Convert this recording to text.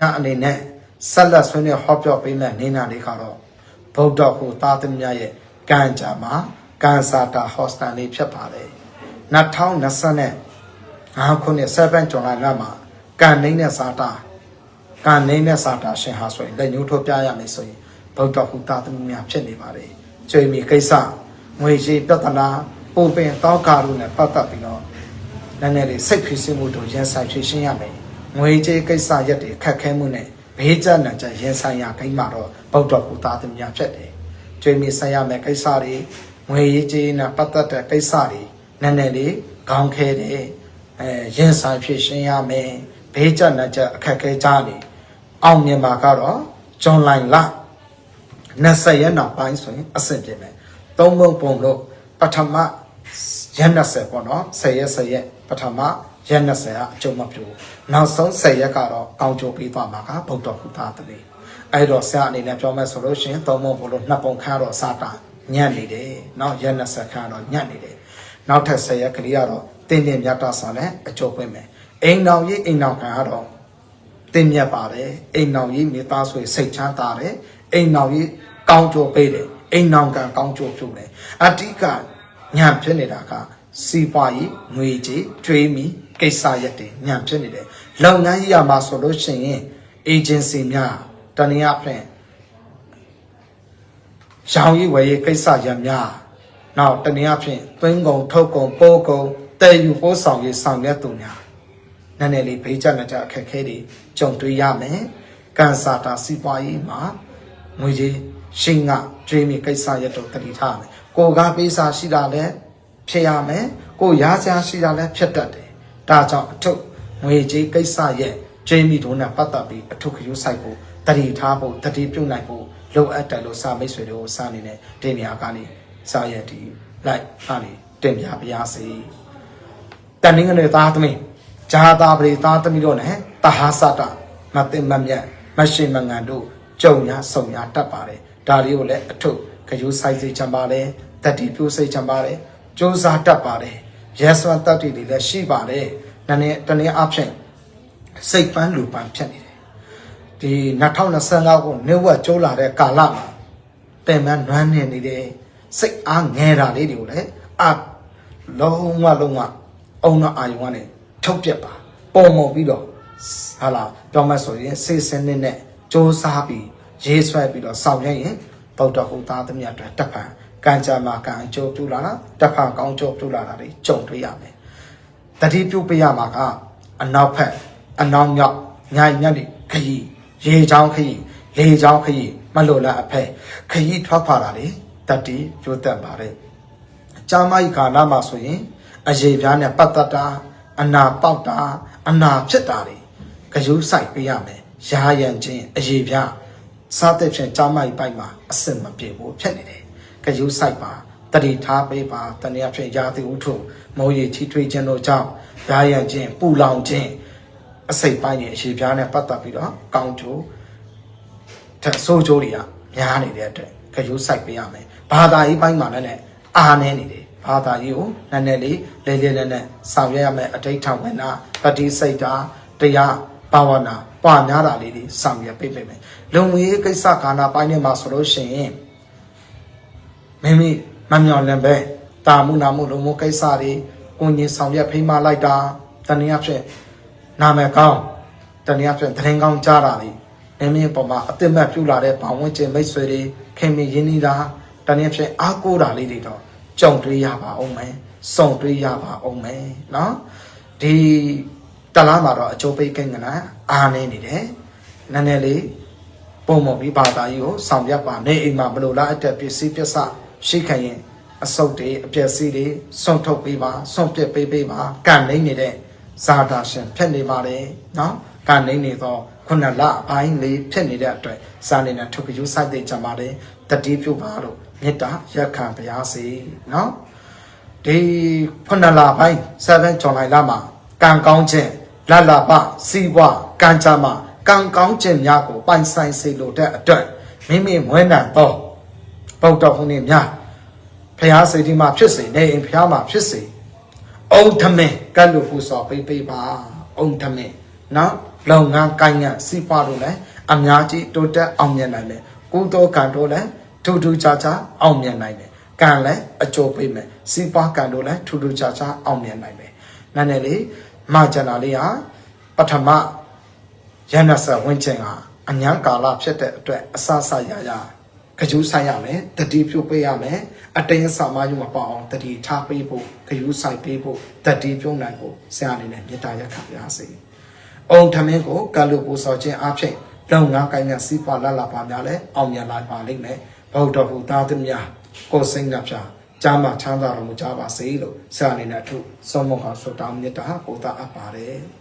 ညအနေနဲ့ဆက်လက်ဆွေးနွေးဟောပြောပေးမယ့်နေနာလေးကတော့ဗုဒ္ဓဟူသားသမီးများရဲ့ကံကြမ္မာကံစာတာဟော့စတန်လေးဖြစ်ပါတယ်2020နဲ့5ခုနှစ်7ဇွန်လကမှာကံနှိမ့်တဲ့စာတာကံနှိမ့်တဲ့စာတာရှင်ဟာဆိုရင်လက်ညှိုးထိုးပြရမယ်ဆိုရင်ဗုဒ္ဓဟူသားသမီးများဖြစ်နေပါတယ်ကျွေးမီကိစ္စငွေရှိပြဿနာပုံပင်တောက်ကာတို့နဲ့ပတ်သက်ပြီးတော့နည်းနည်းလေးစိတ်ဖြစ်စီမှုတို့ရင်ဆိုင်ဖြည့်ရှင်းရမယ်။ ငွေကြေးကိစ္စရက်တွေခက်ခဲမှုနဲ့ဘေးကျနံကျရင်ဆိုင်ရခိုင်းမှာတော့ဗုဒ္ဓဘုရားသမီးဖြစ်တယ်။ကျွေးမြေဆိုင်ရမယ်ကိစ္စတွေငွေရေးကြေးနဲ့ပတ်သက်တဲ့ကိစ္စတွေနည်းနည်းလေးခေါင်းခဲတယ်။အဲရင်ဆိုင်ဖြည့်ရှင်းရမယ်။ဘေးကျနံကျအခက်ခဲကြနေအောင်မြင်မှာကတော့ဇွန်လလ20ရက်နောက်ပိုင်းဆိုရင်အဆင်ပြေမယ်။သုံးပုံပုံလို့ပထမ ရက်20ပေါ့နော်10ရက်10ရက်ပထမရက်20ကအကျုံမပြူနောက်ဆုံး10ရက်ကတော့ကောင်းကျိုးပေးသွားမှာကဗုဒ္ဓဟူသားတည်းအဲ့တော့ဆရာအနေနဲ့ပြောမယ်ဆိုလို့ရှိရင်သုံးပုံဘလို့နှစ်ပုံခါတော့စတာညံ့နေတယ်နောက်ရက်20ခါတော့ညံ့နေတယ်နောက်ထပ်10ရက်ကလေးကတော့တင်းတင်းမြတ်တာဆောင်နဲ့အကျုံးပေးမယ်အိမ်တော်ကြီးအိမ်တော်ခံကတော့တင်းမြတ်ပါတယ်အိမ်တော်ကြီးမိသားစုစိတ်ချမ်းသာတယ်အိမ်တော်ကြီးကောင်းကျိုးပေးတယ်အိမ်တော်ကကောင်းကျိုးပြုတယ်အတိက ညံဖြစ်နေတာကစီးပွားရေးငွေကြေးကျွေးမီကိစ္စရက်တွေညံဖြစ်နေတယ်လုပ်ငန်းကြီးရမှာဆိုလို့ရှိရင် agency များတနည်းအားဖြင့်ရောင်ရေးဝယ်ရေးကိစ္စရပ်များနောက်တနည်းအားဖြင့်သွင်းကုန်ထုတ်ကုန်ပိုးကုန်တည်ယူပို့ဆောင်ရေးဆောင်ရွက်သူများနည်းနည်းလေးဘေးကျနေကြအခက်အခဲတွေကြုံတွေ့ရမယ်ကန်ဆာတာစီးပွားရေးမှာ ငွေကြေးရှင်းကကျွေးမီကိစ္စရက်တို့တတိထားမယ်ကိုကားပေးစာရှိတာလည်းဖြစ်ရမယ်ကိုရားစရာရှိတာလည်းဖြစ်တတ်တယ်ဒါကြောင့်အထုပ်ငွေကြေးကိစ္စရက်ကျွေးမီတို့နဲ့ပတ်သက်ပြီးအထုပ်ခရူးဆိုင်ဖို့တတိထားဖို့တတိပြုတ်နိုင်ဖို့လိုအပ်တယ်လို့စာမိတ်ဆွေတို့စာအနေနဲ့တင်ပြကနေစာရက်ဒီလိုက်ကနေတင်ပြပါရစေတန်ငင်းငယ်သားသမီးဂျာတာပရိသားသမီးတို့နဲ့တဟာစတာမသိမမြတ်မရှိမငံတို့ ကြုံညာဆုံညာတတ်ပါတယ်ဒါလေးကိုလည်းအထုပ်ခရူးဆိုင်စေချင်ပါတယ်တတိပြုတ်စိတ်ချင်ပါတယ်စ조사တတ်ပါတယ်ရဲစွမ်းတတ်တွေလည်းရှိပါတယ်နည်းနည်းတနည်းအားဖြင့်စိတ်ပန်းလူပန်းဖြစ်နေတယ်ဒီ2025ခုနှစ်ဝက်ကျိုးလာတဲ့ကာလမှာပင်မနွမ်းနေနေတယ်စိတ်အားငယ်တာလေးတွေကိုလည်းအလုံးဝလုံးဝအုံနာအာယုံကနေထုတ်ပြက်ပါပုံမုံပြီးတော့ဟာလာပြောမှဆိုရင်စိတ်စနစ်နဲ့ စ조사ပြီးရေးဆွဲပြီးတော့ဆောင်ရွက်ရင်ဗုဒ္ဓဟူသားသမီးအတွက်တက်ဖန်ကံကြမ္မာကံအကျိုးပြုလာတာတက်ဖန်ကောင်းကျိုးပြုလာတာတွေကြုံတွေ့ရမယ်တတိပြုပေးရမှာကအနောက်ဖက်အနောက်မြောက်ညညက်နေခရီးရေချောင်းခရီးလေချောင်းခရီးမလို့လားအဖက်ခရီးထွက်ခွာတာလေတတိပြုတ်တက်ပါတယ်ကြာမကြီးကာလမှာဆိုရင်အရေပြားနဲ့ပတ်သက်တာအနာပေါက်တာအနာဖြစ်တာတွေဂယုဆိုင်ပေးရမယ် ရာရန်ချင်းအရေပြားစားတဲ့ဖြင့်ကြာမကြီးပိုက်မှာအစင်မပြေဘူးဖြစ်နေတယ်ဂယုဆိုင်ပါတတိထားပေးပါတနည်းအားဖြင့်ရာသီဥထုမိုးရေချီထွေးခြင်းတို့ကြောင့်ရာရန်ချင်းပူလောင်ခြင်းအစိတ်ပိုင်းရဲ့အရေပြားနဲ့ပတ်သက်ပြီးတော့ကောင်းကျိုးထက်ဆိုးကျိုးတွေကများနေတဲ့အတွက်ဂယုဆိုင်ပေးရမယ်ဘာသာရေးပိုင်းမှာလည်းအာနေနေတယ်ဘာသာရေးကိုနည်းနည်းလေးလေးလေးနက်နက်ဆောင်ရွက်ရမယ်အဋိဋ္ဌဝနာပฏิစိတ်တာတရား ပါဝနာပွာများတာလေးတွေဆောင်ရပြပြမယ်လုံငွေကိစ္စကာဏပိုင်းနဲ့မှာဆိုလို့ရှိရင်မိမိမမြော်လင်ပဲတာမှုနာမှုလုံမှုကိစ္စတွေကိုငင်းဆောင်ရဖိမလိုက်တာတနည်းအားဖြင့်နာမည်ကောင်းတနည်းအားဖြင့်တရင်ကောင်းကြားတာတွေနမင်းပေါ်မှာအစ်မတ်ပြူလာတဲ့ဘာဝန်းကျင်မိတ်ဆွေတွေခင်မင်းရင်းနှီးတာတနည်းဖြင့်အားကိုးတာလေးတွေတော့ကြုံတွေ့ရပါအောင်မယ်စုံတွေ့ရပါအောင်မယ်နော်ဒီ တလားမှာတော့အချိုးပိတ်ကိန်းကနာအားနေနေတယ်နည်းနည်းလေးပုံမပြီးဘာသာရေးကိုဆောင်ရပါနေအိမ်မှာမလိုလားအတက်ပစ္စည်းပစ္စရှိခရင်အစုပ်တွေအပျက်စီးတွေစွန့်ထုတ်ပေးပါစွန့်ပစ်ပေးပေးပါကံနေနေတဲ့ဇာတာရှင်ဖြစ်နေပါလေနော်ကံနေနေသောခုနလအပိုင်းလေးဖြစ်နေတဲ့အတွက်စာနေတာထုတ်ပြူစိုက်တဲ့ကြပါလေတတိပြုပါလို့မေတ္တာရက်ခံပါရစေနော်ဒီခုနလပိုင်း7 July လမှာကံကောင်းခြင်း လလပစီးပွားကံကြမ္မာကံကောင်းခြင်းများကိုပိုင်ဆိုင်စေလိုတဲ့အတွက်မိမိမွေးနံသောဗုဒ္ဓဟူနေများဖျားစေတီမှာဖြစ်စေနေအိမ်ဖျားမှာဖြစ်စေအုံထမင်းကတ်လို့ပူစော်ပေးပေးပါအုံထမင်းနော်လုပ်ငန်းကိုင်းငန်းစီးပွားတို့လည်းအများကြီးတိုးတက်အောင်မြင်နိုင်မယ်ကုသိုလ်ကံတို့လည်းထူးထူးခြားခြားအောင်မြင်နိုင်မယ်ကံလည်းအကျိုးပေးမယ်စီးပွားကံတို့လည်းထူးထူးခြားခြားအောင်မြင်နိုင်မယ် နားနဲ့လေမာကျနာလေးဟာပထမရဏဆဝင်းချင်းဟာအញ្ញံကာလဖြစ်တဲ့အတွက်အဆဆရရခကျူးဆိုင်ရမယ်တတိပြုတ်ပေးရမယ်အတင်းဆာမယူမပေါ့အောင်တတိထားပေးဖို့ခကျူးဆိုင်ပေးဖို့တတိပြုံးနိုင်ဖို့ဆရာအနေနဲ့မေတ္တာရက်ခံပါစေ။အုံထမင်းကိုကလူပူစော်ခြင်းအဖြစ်လုံငါကိုင်းနဲ့စီးပွားလလပါများလဲအောင်မြင်လာပါလိမ့်မယ်။ဘုဒ္ဓဟူသားသူများကိုယ်စိတ်နှပြ ကျမ်းမာချမ်းသာတော်မူကြပါစေလို့ဆရာအနေနဲ့အထုဆုံးမခေါ်ဆုတောင်းမြတ်တာပို့တာအပ်ပါတယ်။